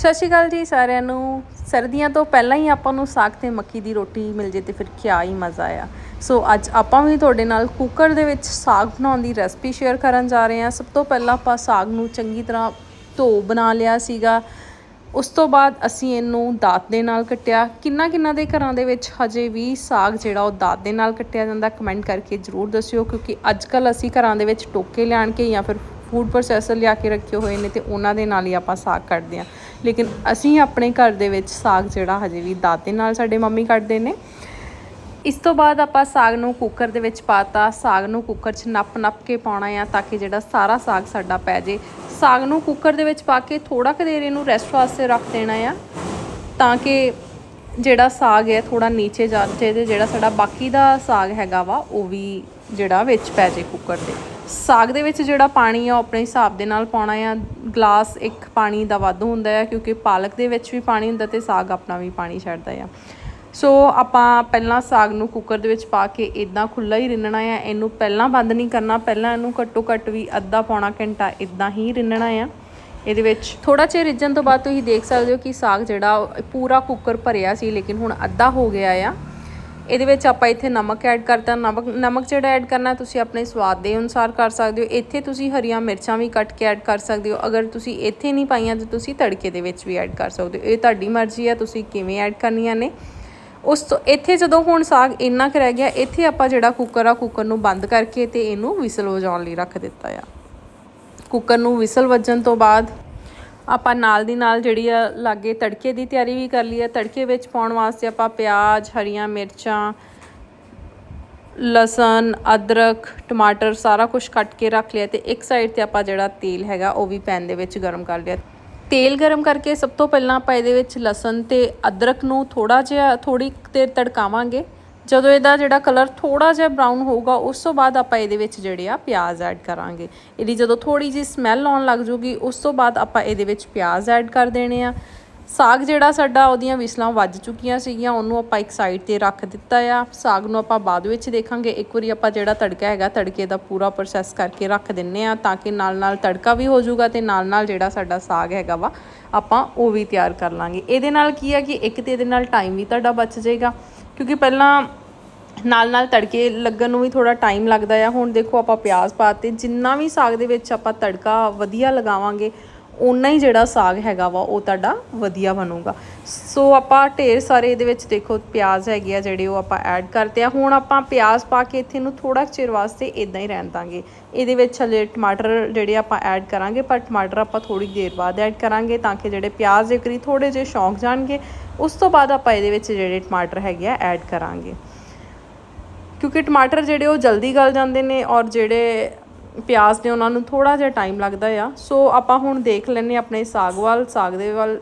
ਸਤਿ ਸ਼੍ਰੀ ਅਕਾਲ ਜੀ ਸਾਰਿਆਂ ਨੂੰ। ਸਰਦੀਆਂ ਤੋਂ ਪਹਿਲਾਂ ਹੀ ਆਪਾਂ ਨੂੰ ਸਾਗ ਤੇ ਮੱਕੀ ਦੀ ਰੋਟੀ ਮਿਲ ਜੇ ਤੇ ਫਿਰ ਕਿਆ ਹੀ ਮਜ਼ਾ ਆ। ਸੋ ਅੱਜ ਆਪਾਂ ਵੀ ਤੁਹਾਡੇ ਨਾਲ ਕੁੱਕਰ ਦੇ ਵਿੱਚ ਸਾਗ ਬਣਾਉਣ ਦੀ ਰੈਸਪੀ ਸ਼ੇਅਰ ਕਰਨ ਜਾ ਰਹੇ ਹਾਂ। ਸਭ ਤੋਂ ਪਹਿਲਾਂ ਆਪਾਂ ਸਾਗ ਨੂੰ ਚੰਗੀ ਤਰ੍ਹਾਂ ਧੋ ਬਣਾ ਲਿਆ ਸੀਗਾ। ਉਸ ਤੋਂ ਬਾਅਦ ਅਸੀਂ ਇਹਨੂੰ ਦਾਤ ਦੇ ਨਾਲ ਕੱਟਿਆ। ਕਿੰਨਾ ਕਿੰਨਾ ਦੇ ਘਰਾਂ ਦੇ ਵਿੱਚ ਹਜੇ ਵੀ ਸਾਗ ਜਿਹੜਾ ਉਹ ਦਾਤ ਦੇ ਨਾਲ ਕੱਟਿਆ ਜਾਂਦਾ ਕਮੈਂਟ ਕਰਕੇ ਜਰੂਰ ਦੱਸਿਓ। ਕਿਉਂਕਿ ਅੱਜ ਕੱਲ ਅਸੀਂ ਘਰਾਂ ਦੇ ਵਿੱਚ ਟੋਕੇ ਲਿਆਣ ਕੇ ਜਾਂ ਫਿਰ ਫੂਡ ਪ੍ਰੋਸੈਸਰ ਲਿਆ ਕੇ ਰੱਖੇ ਹੋਏ ਨੇ ਤੇ ਉਹਨਾਂ ਦੇ ਨਾਲ ਹੀ ਆਪਾਂ ਸਾਗ ਕੱਟਦੇ ਹਾਂ। ਲੇਕਿਨ ਅਸੀਂ ਆਪਣੇ ਘਰ ਦੇ ਵਿੱਚ ਸਾਗ ਜਿਹੜਾ ਹਜੇ ਵੀ ਦਾਤ ਨਾਲ ਸਾਡੇ ਮੰਮੀ ਕੱਢਦੇ ਨੇ। ਇਸ ਤੋਂ ਬਾਅਦ ਆਪਾਂ ਸਾਗ ਨੂੰ ਕੁੱਕਰ ਦੇ ਵਿੱਚ ਪਾਤਾ। ਸਾਗ ਨੂੰ ਕੁੱਕਰ 'ਚ ਨੱਪ ਨੱਪ ਕੇ ਪਾਉਣਾ ਆ ਤਾਂ ਕਿ ਜਿਹੜਾ ਸਾਰਾ ਸਾਗ ਸਾਡਾ ਪੈ ਜੇ। ਸਾਗ ਨੂੰ ਕੁੱਕਰ ਦੇ ਵਿੱਚ ਪਾ ਕੇ ਥੋੜਾ ਕੁ ਦੇਰ ਇਹਨੂੰ ਰੈਸਟ ਵਾਸਤੇ ਰੱਖ ਦੇਣਾ ਆ ਤਾਂ ਕਿ ਜਿਹੜਾ ਸਾਗ ਹੈ ਥੋੜਾ ਨੀਚੇ ਜਾ ਜੇ ਤੇ ਜਿਹੜਾ ਸਾਡਾ ਬਾਕੀ ਦਾ ਸਾਗ ਹੈਗਾ ਵਾ, ਉਹ ਵੀ ਜਿਹੜਾ ਵਿੱਚ ਪੈ ਜੇ ਕੁੱਕਰ ਦੇ ਸਾਗ ਦੇ ਵਿੱਚ ਜਿਹੜਾ ਪਾਣੀ ਆ, ਉਹ ਆਪਣੇ ਹਿਸਾਬ ਦੇ ਨਾਲ ਪਾਉਣਾ ਆ। ਗਲਾਸ ਇੱਕ ਪਾਣੀ ਦਾ ਵੱਧ ਹੁੰਦਾ ਆ, ਕਿਉਂਕਿ ਪਾਲਕ ਦੇ ਵਿੱਚ ਵੀ ਪਾਣੀ ਹੁੰਦਾ ਤੇ ਸਾਗ ਆਪਣਾ ਵੀ ਪਾਣੀ ਛੱਡਦਾ ਆ। ਸੋ ਆਪਾਂ ਪਹਿਲਾਂ ਸਾਗ ਨੂੰ ਕੁੱਕਰ ਦੇ ਵਿੱਚ ਪਾ ਕੇ ਇਦਾਂ ਖੁੱਲਾ ਹੀ ਰਿੰਨਣਾ ਆ। ਇਹਨੂੰ ਪਹਿਲਾਂ ਬੰਦ ਨਹੀਂ ਕਰਨਾ, ਪਹਿਲਾਂ ਇਹਨੂੰ ਘੱਟੋ ਘੱਟ ਵੀ ਅੱਧਾ ਪੌਣਾ ਘੰਟਾ ਇਦਾਂ ਹੀ ਰਿੰਨਣਾ ਆ। ਇਹਦੇ ਵਿੱਚ ਥੋੜਾ ਚਿਰ ਰਿੱਝਣ ਤੋਂ ਬਾਅਦ ਤੁਸੀਂ ਦੇਖ ਸਕਦੇ ਹੋ ਕਿ ਸਾਗ ਜਿਹੜਾ ਪੂਰਾ ਕੁੱਕਰ ਭਰਿਆ ਸੀ, ਲੇਕਿਨ ਹੁਣ ਅੱਧਾ ਹੋ ਗਿਆ ਆ। ਇਹਦੇ ਵਿੱਚ ਆਪਾਂ ਇੱਥੇ ਨਮਕ ਐਡ ਕਰਤਾ। ਨਮਕ ਨਮਕ ਜਿਹੜਾ ਐਡ ਕਰਨਾ, ਤੁਸੀਂ ਆਪਣੇ ਸਵਾਦ ਦੇ ਅਨੁਸਾਰ ਕਰ ਸਕਦੇ ਹੋ। ਇੱਥੇ ਤੁਸੀਂ ਹਰੀਆਂ ਮਿਰਚਾਂ ਵੀ ਕੱਟ ਕੇ ਐਡ ਕਰ ਸਕਦੇ ਹੋ। ਅਗਰ ਤੁਸੀਂ ਇੱਥੇ ਨਹੀਂ ਪਾਈਆਂ, ਤਾਂ ਤੁਸੀਂ ਤੜਕੇ ਦੇ ਵਿੱਚ ਵੀ ਐਡ ਕਰ ਸਕਦੇ ਹੋ। ਇਹ ਤੁਹਾਡੀ ਮਰਜ਼ੀ ਆ, ਤੁਸੀਂ ਕਿਵੇਂ ਐਡ ਕਰਨੀਆਂ ਨੇ। ਉਸ ਤੋਂ, ਇੱਥੇ ਜਦੋਂ ਹੁਣ ਸਾਗ ਇੰਨਾ ਕੁ ਰਹਿ ਗਿਆ, ਇੱਥੇ ਆਪਾਂ ਜਿਹੜਾ ਕੁੱਕਰ ਆ ਕੁੱਕਰ ਨੂੰ ਬੰਦ ਕਰਕੇ ਤੇ ਇਹਨੂੰ ਵਿਸਲ ਵਜਾਉਣ ਲਈ ਰੱਖ ਦਿੱਤਾ ਆ। ਕੁੱਕਰ ਨੂੰ ਵਿਸਲ ਵੱਜਣ ਤੋਂ ਬਾਅਦ ਆਪਾਂ ਨਾਲ ਦੀ ਨਾਲ ਜਿਹੜੀ ਆ ਲਾਗੇ ਤੜਕੇ ਦੀ ਤਿਆਰੀ ਵੀ ਕਰ ਲਈ ਆ ਤੜਕੇ ਵਿੱਚ ਪਾਉਣ ਵਾਸਤੇ ਆਪਾਂ ਪਿਆਜ਼, ਹਰੀਆਂ ਮਿਰਚਾਂ, ਲਸਣ, ਅਦਰਕ, ਟਮਾਟਰ ਸਾਰਾ ਕੁਝ ਕੱਟ ਕੇ ਰੱਖ ਲਿਆ ਤੇ ਇੱਕ ਸਾਈਡ ਤੇ ਆਪਾਂ ਜਿਹੜਾ ਤੇਲ ਹੈਗਾ ਉਹ ਵੀ ਪੈਨ ਦੇ ਵਿੱਚ ਗਰਮ ਕਰ ਲਿਆ। ਤੇਲ ਗਰਮ ਕਰਕੇ ਸਭ ਤੋਂ ਪਹਿਲਾਂ ਆਪਾਂ ਇਹਦੇ ਵਿੱਚ ਲਸਣ ਤੇ ਅਦਰਕ ਨੂੰ ਥੋੜਾ ਜਿਹਾ ਥੋੜੀ ਦੇਰ ਤੜਕਾਵਾਂਗੇ। ਜਦੋਂ ਇਹਦਾ ਜਿਹੜਾ ਕਲਰ ਥੋੜਾ ਜਿਹਾ ਬਰਾਊਨ ਹੋਊਗਾ, ਉਸ ਤੋਂ ਬਾਅਦ ਆਪਾਂ ਇਹਦੇ ਵਿੱਚ ਜਿਹੜੇ ਆ ਪਿਆਜ਼ ਐਡ ਕਰਾਂਗੇ। ਇਹਦੀ ਜਦੋਂ ਥੋੜੀ ਜਿਹੀ ਸਮੈਲ ਆਉਣ ਲੱਗ ਜੂਗੀ, ਉਸ ਤੋਂ ਬਾਅਦ ਆਪਾਂ ਇਹਦੇ ਵਿੱਚ ਪਿਆਜ਼ ਐਡ ਕਰ ਦੇਣੇ ਆ। ਸਾਗ ਜਿਹੜਾ ਸਾਡਾ ਉਹਦੀਆਂ ਵਿਸਲਾਂ ਵੱਜ ਚੁੱਕੀਆਂ ਸੀਗੀਆਂ, ਉਹਨੂੰ ਆਪਾਂ ਇੱਕ ਸਾਈਡ ਤੇ ਰੱਖ ਦਿੱਤਾ ਆ। ਸਾਗ ਨੂੰ ਆਪਾਂ ਬਾਅਦ ਵਿੱਚ ਦੇਖਾਂਗੇ। ਇੱਕ ਵਾਰੀ ਆਪਾਂ ਜਿਹੜਾ ਤੜਕਾ ਹੈਗਾ, ਤੜਕੇ ਦਾ ਪੂਰਾ ਪ੍ਰੋਸੈਸ ਕਰਕੇ ਰੱਖ ਦਿੰਨੇ ਆ ਤਾਂ ਕਿ ਨਾਲ ਨਾਲ ਤੜਕਾ ਵੀ ਹੋ ਜਾਊਗਾ ਤੇ ਨਾਲ ਨਾਲ ਜਿਹੜਾ ਸਾਡਾ ਸਾਗ ਹੈਗਾ ਵਾ, ਆਪਾਂ ਉਹ ਵੀ ਤਿਆਰ ਕਰ ਲਾਂਗੇ। ਇਹਦੇ ਨਾਲ ਕੀ ਆ ਕਿ ਇੱਕ ਤੇ ਇਹਦੇ ਨਾਲ ਟਾਈਮ ਵੀ ਤੁਹਾਡਾ ਬਚ ਜਾਏਗਾ। ਕਿਉਂਕਿ ਪਹਿਲਾਂ ਨਾਲ ਨਾਲ ਤੜਕੇ ਲੱਗਣ ਨੂੰ ਵੀ ਥੋੜਾ ਟਾਈਮ ਲੱਗਦਾ ਆ। ਹੁਣ ਦੇਖੋ ਆਪਾਂ ਪਿਆਜ਼ ਪਾਤੇ ਜਿੰਨਾ ਵੀ ਸਾਗ ਦੇ ਵਿੱਚ ਆਪਾਂ ਤੜਕਾ ਵਧੀਆ ਲਗਾਵਾਂਗੇ ਓਨਾ ਹੀ ਜਿਹੜਾ ਸਾਗ ਹੈਗਾ ਵਾ, ਉਹ ਤੁਹਾਡਾ ਵਧੀਆ ਬਣੂਗਾ। ਸੋ ਆਪਾਂ ਢੇਰ ਸਾਰੇ ਇਹਦੇ ਵਿੱਚ ਦੇਖੋ, ਪਿਆਜ਼ ਹੈਗੇ ਆ ਜਿਹੜੇ ਉਹ ਆਪਾਂ ਐਡ ਕਰਤੇ ਆ। ਹੁਣ ਆਪਾਂ ਪਿਆਜ਼ ਪਾ ਕੇ ਇੱਥੇ ਨੂੰ ਥੋੜਾ ਚਿਰ ਵਾਸਤੇ ਇਦਾਂ ਹੀ ਰਹਿਣ ਦਾਂਗੇ। ਇਹਦੇ ਵਿੱਚ ਹਲੇ ਟਮਾਟਰ ਜਿਹੜੇ ਆਪਾਂ ਐਡ ਕਰਾਂਗੇ, ਪਰ ਟਮਾਟਰ ਆਪਾਂ ਥੋੜੀ ਦੇਰ ਬਾਅਦ ਐਡ ਕਰਾਂਗੇ ਤਾਂ ਕਿ ਜਿਹੜੇ ਪਿਆਜ਼ ਦੇ ਕਰੀ ਥੋੜੇ ਜਿਹੇ ਸ਼ੌਂਕ ਜਾਣਗੇ। ਉਸ ਤੋਂ ਬਾਅਦ ਆਪਾਂ ਇਹਦੇ ਵਿੱਚ ਜਿਹੜੇ ਟਮਾਟਰ ਹੈਗੇ ਆ ਐਡ ਕਰਾਂਗੇ। ਕਿਉਂਕਿ ਟਮਾਟਰ ਜਿਹੜੇ ਉਹ ਜਲਦੀ ਗਲ ਜਾਂਦੇ ਨੇ ਔਰ ਜਿਹੜੇ ਪਿਆਜ਼ ਨੇ ਉਹਨਾਂ ਨੂੰ ਥੋੜਾ ਜਿਹਾ ਟਾਈਮ ਲੱਗਦਾ ਆ। ਸੋ ਆਪਾਂ ਹੁਣ ਦੇਖ ਲੈਨੇ ਆਪਣੇ ਸਾਗ ਵੱਲ ਸਾਗ ਦੇ ਵੱਲ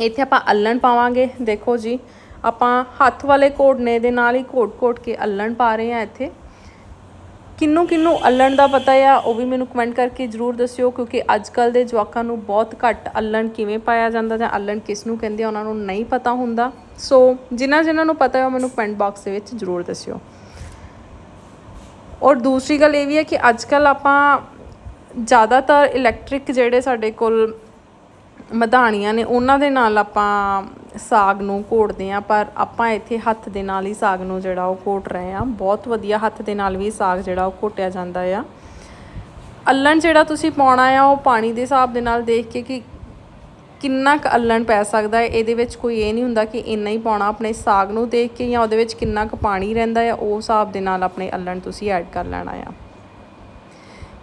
ਇੱਥੇ ਆਪਾਂ ਅੱਲਣ ਪਾਵਾਂਗੇ। ਦੇਖੋ ਜੀ, ਆਪਾਂ ਹੱਥ ਵਾਲੇ ਘੋੜਨੇ ਦੇ ਨਾਲ ਹੀ ਘੋਟ-ਘੋਟ ਕੇ ਅੱਲਣ ਪਾ ਰਹੇ ਆ ਇੱਥੇ। ਕਿੰਨੂੰ ਕਿੰਨੂੰ ਅੱਲਣ ਦਾ ਪਤਾ ਆ, ਉਹ ਵੀ ਮੈਨੂੰ ਕਮੈਂਟ ਕਰਕੇ ਜਰੂਰ ਦੱਸਿਓ, ਕਿਉਂਕਿ ਅੱਜ ਕੱਲ ਦੇ ਜਵਾਕਾਂ ਨੂੰ ਬਹੁਤ ਘੱਟ ਅੱਲਣ ਕਿਵੇਂ ਪਾਇਆ ਜਾਂਦਾ ਜਾਂ ਅੱਲਣ ਕਿਸ ਨੂੰ ਕਹਿੰਦੇ ਆ, ਉਹਨਾਂ ਨੂੰ ਨਹੀਂ ਪਤਾ ਹੁੰਦਾ। ਸੋ ਜਿਨ੍ਹਾਂ ਜਿਨ੍ਹਾਂ ਨੂੰ ਪਤਾ ਹੈ, ਉਹ ਮੈਨੂੰ ਕਮੈਂਟ ਬਾਕਸ ਦੇ ਵਿੱਚ ਜਰੂਰ ਦੱਸਿਓ। ਔਰ ਦੂਸਰੀ ਗੱਲ ਇਹ ਵੀ ਹੈ ਕਿ ਅੱਜ ਕੱਲ ਆਪਾਂ ਜ਼ਿਆਦਾਤਰ ਇਲੈਕਟ੍ਰਿਕ ਜਿਹੜੇ ਸਾਡੇ ਕੋਲ ਮਧਾਣੀਆਂ ਨੇ, ਉਹਨਾਂ ਦੇ ਨਾਲ ਆਪਾਂ ਸਾਗ ਨੂੰ ਘੋਟਦੇ ਆ ਪਰ ਆਪਾਂ ਇੱਥੇ ਹੱਥ ਦੇ ਨਾਲ ਹੀ ਸਾਗ ਨੂੰ ਜਿਹੜਾ ਉਹ ਘੋਟ ਰਹੇ ਆ ਬਹੁਤ ਵਧੀਆ ਹੱਥ ਦੇ ਨਾਲ ਵੀ ਸਾਗ ਜਿਹੜਾ ਉਹ ਘੋਟਿਆ ਜਾਂਦਾ ਆ। ਅੱਲਣ ਜਿਹੜਾ ਤੁਸੀਂ ਪਾਉਣਾ ਆ, ਉਹ ਪਾਣੀ ਦੇ ਹਿਸਾਬ ਦੇ ਨਾਲ ਦੇਖ ਕੇ ਕਿ ਕਿੰਨਾ ਕੁ ਅੱਲਣ ਪੈ ਸਕਦਾ ਹੈ? ਇਹਦੇ ਵਿੱਚ ਕੋਈ ਇਹ ਨਹੀਂ ਹੁੰਦਾ ਕਿ ਇੰਨਾ ਹੀ ਪਾਉਣਾ ਆਪਣੇ ਸਾਗ ਨੂੰ ਦੇਖ ਕੇ ਜਾਂ ਉਹਦੇ ਵਿੱਚ ਕਿੰਨਾ ਕੁ ਪਾਣੀ ਰਹਿੰਦਾ ਹੈ? ਉਹ ਹਿਸਾਬ ਦੇ ਨਾਲ ਆਪਣੇ ਅੱਲਣ ਤੁਸੀਂ ਐਡ ਕਰ ਲੈਣਾ ਆ।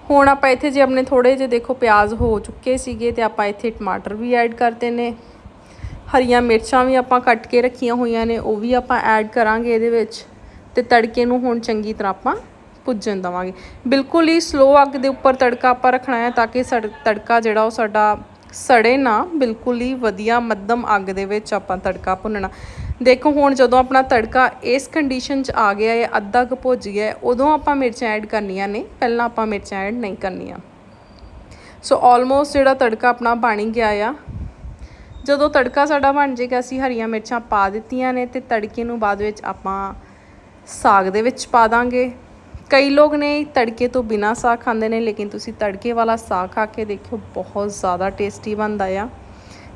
ਹੁਣ ਆਪਾਂ ਇੱਥੇ ਜੇ ਆਪਣੇ ਥੋੜੇ ਜਿਹੇ ਦੇਖੋ ਪਿਆਜ਼ ਹੋ ਚੁੱਕੇ ਸੀਗੇ ਤੇ ਆਪਾਂ ਇੱਥੇ ਟਮਾਟਰ ਵੀ ਐਡ ਕਰਤੇ ਨੇ। ਹਰੀਆਂ ਮਿਰਚਾਂ ਵੀ ਆਪਾਂ ਕੱਟ ਕੇ ਰੱਖੀਆਂ ਹੋਈਆਂ ਨੇ, ਉਹ ਵੀ ਆਪਾਂ ਐਡ ਕਰਾਂਗੇ ਇਹਦੇ ਵਿੱਚ ਤੇ ਤੜਕੇ ਨੂੰ ਹੁਣ ਚੰਗੀ ਤਰ੍ਹਾਂ ਆਪਾਂ ਭੁੱਜਣ ਦਵਾਂਗੇ। ਬਿਲਕੁਲ ਹੀ ਸਲੋ ਅੱਗ ਦੇ ਉੱਪਰ ਤੜਕਾ ਆਪਾਂ ਰੱਖਣਾ ਹੈ ਤਾਂ ਕਿ ਤੜਕਾ ਜਿਹੜਾ ਉਹ ਸਾਡਾ ਸੜੇ ਨਾ, ਬਿਲਕੁਲ ਹੀ ਵਧੀਆ ਮੱਧਮ ਅੱਗ ਦੇ ਵਿੱਚ ਆਪਾਂ ਤੜਕਾ ਭੁੰਨਣਾ। ਦੇਖੋ, ਹੁਣ ਜਦੋਂ ਆਪਣਾ ਤੜਕਾ ਇਸ ਕੰਡੀਸ਼ਨ 'ਚ ਆ ਗਿਆ ਹੈ, ਅੱਧਾ ਕੁ ਭੁੱਜ ਗਿਆ ਉਦੋਂ ਆਪਾਂ ਮਿਰਚਾਂ ਐਡ ਕਰਨੀਆਂ ਨੇ, ਪਹਿਲਾਂ ਆਪਾਂ ਮਿਰਚਾਂ ਐਡ ਨਹੀਂ ਕਰਨੀਆਂ। ਸੋ ਆਲਮੋਸਟ ਜਿਹੜਾ ਤੜਕਾ ਆਪਣਾ ਬਣ ਗਿਆ ਆ। ਜਦੋਂ ਤੜਕਾ ਸਾਡਾ ਬਣ ਜਾਏਗਾ, ਅਸੀਂ ਹਰੀਆਂ ਮਿਰਚਾਂ ਪਾ ਦਿੱਤੀਆਂ ਨੇ ਤੇ ਤੜਕੇ ਨੂੰ ਬਾਅਦ ਵਿੱਚ ਆਪਾਂ ਸਾਗ ਦੇ ਵਿੱਚ ਪਾ ਦਾਂਗੇ। ਕਈ ਲੋਕ ਨੇ ਤੜਕੇ ਤੋਂ ਬਿਨਾ ਸਾਗ ਖਾਂਦੇ ਨੇ, ਲੇਕਿਨ ਤੁਸੀਂ ਤੜਕੇ ਵਾਲਾ ਸਾਗ ਖਾ ਕੇ ਦੇਖਿਓ, ਬਹੁਤ ਜ਼ਿਆਦਾ ਟੇਸਟੀ ਬਣਦਾ ਆ।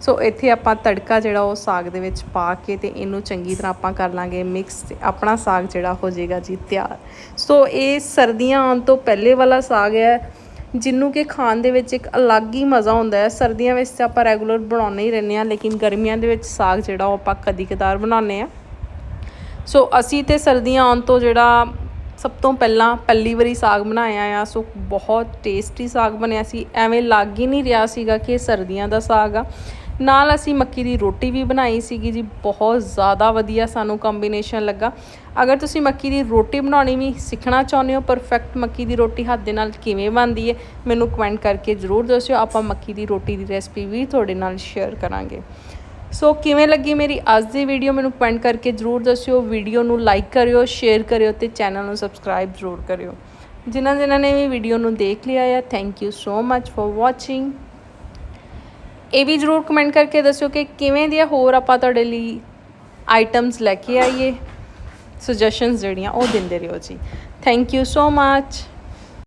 ਸੋ ਇੱਥੇ ਆਪਾਂ ਤੜਕਾ ਜਿਹੜਾ ਉਹ ਸਾਗ ਦੇ ਵਿੱਚ ਪਾ ਕੇ ਤੇ ਇਹਨੂੰ ਚੰਗੀ ਤਰ੍ਹਾਂ ਆਪਾਂ ਕਰ ਲਾਂਗੇ ਮਿਕਸ ਤੇ ਆਪਣਾ ਸਾਗ ਜਿਹੜਾ ਹੋ ਜਾਏਗਾ ਜੀ ਤਿਆਰ। ਸੋ ਇਹ ਸਰਦੀਆਂ ਆਉਣ ਤੋਂ ਪਹਿਲੇ ਵਾਲਾ ਸਾਗ ਹੈ, ਜਿਹਨੂੰ ਕਿ ਖਾਣ ਦੇ ਵਿੱਚ ਇੱਕ ਅਲੱਗ ਹੀ ਮਜ਼ਾ ਹੁੰਦਾ ਹੈ। ਸਰਦੀਆਂ ਵਿੱਚ ਤਾਂ ਆਪਾਂ ਰੈਗੂਲਰ ਬਣਾਉਂਦੇ ਹੀ ਰਹਿੰਦੇ ਹਾਂ, ਲੇਕਿਨ ਗਰਮੀਆਂ ਦੇ ਵਿੱਚ ਸਾਗ ਜਿਹੜਾ ਉਹ ਆਪਾਂ ਕਦੀ ਕਦਾਰ ਬਣਾਉਂਦੇ ਹਾਂ। ਸੋ ਅਸੀਂ ਤੇ ਸਰਦੀਆਂ ਆਉਣ ਤੋਂ ਜਿਹੜਾ ਸਭ ਤੋਂ ਪਹਿਲਾਂ ਪਹਿਲੀ ਵਾਰੀ ਸਾਗ ਬਣਾਇਆ ਆ, ਸੋ ਬਹੁਤ ਟੇਸਟੀ ਸਾਗ ਬਣਿਆ ਸੀ। ਐਵੇਂ ਲੱਗ ਹੀ ਨਹੀਂ ਰਿਹਾ ਸੀਗਾ ਕਿ ਇਹ ਸਰਦੀਆਂ ਦਾ ਸਾਗ ਆ। ਨਾਲ ਅਸੀਂ ਮੱਕੀ ਦੀ ਰੋਟੀ ਵੀ ਬਣਾਈ ਸੀਗੀ ਜੀ, ਬਹੁਤ ਜ਼ਿਆਦਾ ਵਧੀਆ ਸਾਨੂੰ ਕੰਬੀਨੇਸ਼ਨ ਲੱਗਾ। ਅਗਰ ਤੁਸੀਂ ਮੱਕੀ ਦੀ ਰੋਟੀ ਬਣਾਉਣੀ ਵੀ ਸਿੱਖਣਾ ਚਾਹੁੰਦੇ ਹੋ ਪਰਫੈਕਟ ਮੱਕੀ ਦੀ ਰੋਟੀ ਹੱਥ ਦੇ ਨਾਲ ਕਿਵੇਂ ਬਣਦੀ ਹੈ, ਮੈਨੂੰ ਕਮੈਂਟ ਕਰਕੇ ਜ਼ਰੂਰ ਦੱਸਿਓ। ਆਪਾਂ ਮੱਕੀ ਦੀ ਰੋਟੀ ਦੀ ਰੈਸਪੀ ਵੀ ਤੁਹਾਡੇ ਨਾਲ ਸ਼ੇਅਰ ਕਰਾਂਗੇ। ਸੋ ਕਿਵੇਂ ਲੱਗੀ ਮੇਰੀ ਅੱਜ ਦੀ ਵੀਡੀਓ ਮੈਨੂੰ ਕਮੈਂਟ ਕਰਕੇ ਜਰੂਰ ਦੱਸਿਓ। ਵੀਡੀਓ ਨੂੰ ਲਾਈਕ ਕਰਿਓ ਸ਼ੇਅਰ ਕਰਿਓ ਤੇ ਚੈਨਲ ਨੂੰ ਸਬਸਕ੍ਰਾਈਬ ਜ਼ਰੂਰ ਕਰਿਓ। ਜਿਨ੍ਹਾਂ ਜਿਨ੍ਹਾਂ ਨੇ ਵੀ ਵੀਡੀਓ ਨੂੰ ਦੇਖ ਲਿਆ ਆ thank you so much for watching ਇਹ ਵੀ ਜਰੂਰ ਕਮੈਂਟ ਕਰਕੇ ਦੱਸਿਓ ਕਿ ਕਿਵੇਂ ਦੀਆਂ ਹੋਰ ਆਪਾਂ ਤੁਹਾਡੇ ਲਈ ਆਈਟਮਸ ਲੈ ਕੇ ਆਈਏ। ਸੁਜੈਸ਼ਨਸ ਜਿਹੜੀਆਂ, ਉਹ ਦਿੰਦੇ ਰਹੋ ਜੀ। Thank you so much